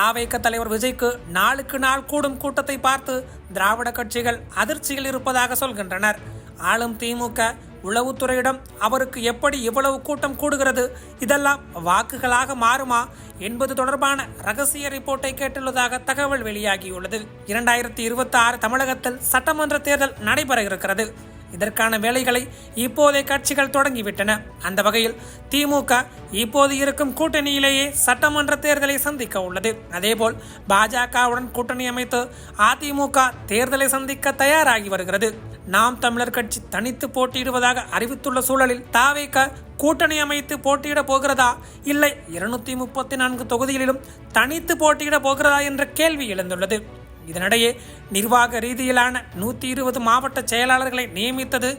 தாவேக்க தலைவர் விஜய்க்கு நாளுக்கு நாள் கூடும் கூட்டத்தை பார்த்து திராவிட கட்சிகள் அதிர்ச்சியில் இருப்பதாக சொல்கின்றனர். ஆளும் திமுக உளவுத்துறையிடம் அவருக்கு எப்படி இவ்வளவு கூட்டம் கூடுகிறது? இதெல்லாம் வாக்குகளாக மாறுமா? என்பது தொடர்பான ரகசிய ரிப்போர்ட்டை கேட்டுள்ளதாக தகவல் வெளியாகியுள்ளது. இரண்டாயிரத்தி இருபத்தி ஆறு தமிழகத்தில் சட்டமன்ற தேர்தல் நடைபெற இருக்கிறது. இதற்கான வேலைகளை இப்போதைய கட்சிகள் தொடங்கிவிட்டன. அந்த வகையில் திமுக இப்போது இருக்கும் கூட்டணியிலேயே சட்டமன்ற தேர்தலை சந்திக்க உள்ளது. அதேபோல் பாஜகவுடன் கூட்டணி அமைத்து அதிமுக தேர்தலை சந்திக்க தயாராகி வருகிறது. நாம் தமிழர் கட்சி தனித்து போட்டியிடுவதாக அறிவித்துள்ள சூழலில் தாவேக கூட்டணி அமைத்து போட்டியிட போகிறதா? இல்லை இருநூத்தி முப்பத்தி நான்கு தொகுதிகளிலும் தனித்து போட்டியிட போகிறதா? என்ற கேள்வி எழுந்துள்ளது. இதனிடையே நிர்வாக ரீதியிலான நூற்றி இருபது மாவட்ட செயலாளர்களை நியமித்தது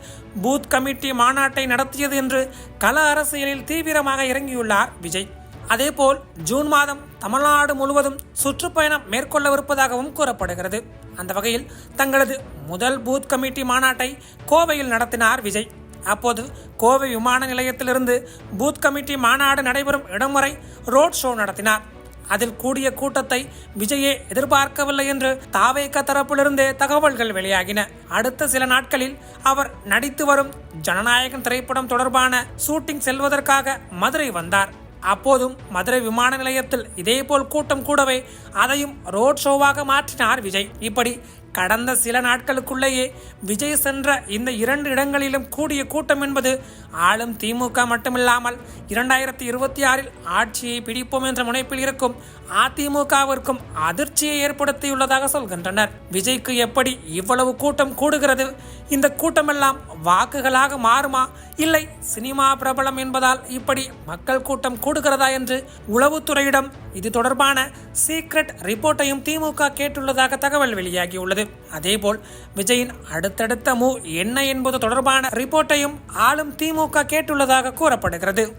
பூத் கமிட்டி மாநாட்டை நடத்தியது என்று கள அரசியலில் தீவிரமாக இறங்கியுள்ளார் விஜய். அதேபோல் ஜூன் மாதம் தமிழ்நாடு முழுவதும் சுற்றுப்பயணம் மேற்கொள்ளவிருப்பதாகவும் கூறப்படுகிறது. அந்த வகையில் தங்களது முதல் பூத் கமிட்டி மாநாட்டை கோவையில் நடத்தினார் விஜய். அப்போது கோவை விமான நிலையத்திலிருந்து பூத் கமிட்டி மாநாடு நடைபெறும் இடம் வரை ரோட் ஷோ நடத்தினார். அதில் கூடிய கூட்டத்தை விஜயே எதிர்பார்க்கவில்லை என்று தாவேக தரப்பிலிருந்தே தகவல்கள் வெளியாகின. அடுத்த சில நாட்களில் அவர் நடித்து வரும் ஜனநாயகன் திரைப்படம் தொடர்பான ஷூட்டிங் செல்வதற்காக மதுரை வந்தார். அப்போதும் மதுரை விமான நிலையத்தில் இதேபோல் கூட்டம் கூடவே அதையும் ரோட் ஷோவாக மாற்றினார் விஜய். இப்படி கடந்த சில நாட்களுக்குள்ளேயே விஜய் சென்ற இந்த இரண்டு இடங்களிலும் கூடிய கூட்டம் என்பது ஆளும் திமுக மட்டுமில்லாமல் இரண்டாயிரத்தி இருபத்தி ஆறில் ஆட்சியை பிடிப்போம் என்ற முனைப்பில் இருக்கும் அதிமுகவிற்கும் அதிர்ச்சியை ஏற்படுத்தியுள்ளதாக சொல்கின்றனர். விஜய்க்கு எப்படி இவ்வளவு கூட்டம் கூடுகிறது? இந்த கூட்டமெல்லாம் வாக்குகளாக மாறுமா? இல்லை சினிமா பிரபலம் என்பதால் இப்படி மக்கள் கூட்டம் கூடுகிறதா என்று உளவுத்துறையிடம் இது தொடர்பான சீக்ரெட் ரிப்போர்ட்டையும் திமுக கேட்டுள்ளதாக தகவல் வெளியாகியுள்ளது. அதேபோல் விஜயின் அடுத்தடுத்த மூவ் என்ன என்பது தொடர்பான ரிப்போர்ட்டையும் ஆளும் திமுக கேட்டுள்ளதாக கூறப்படுகிறது.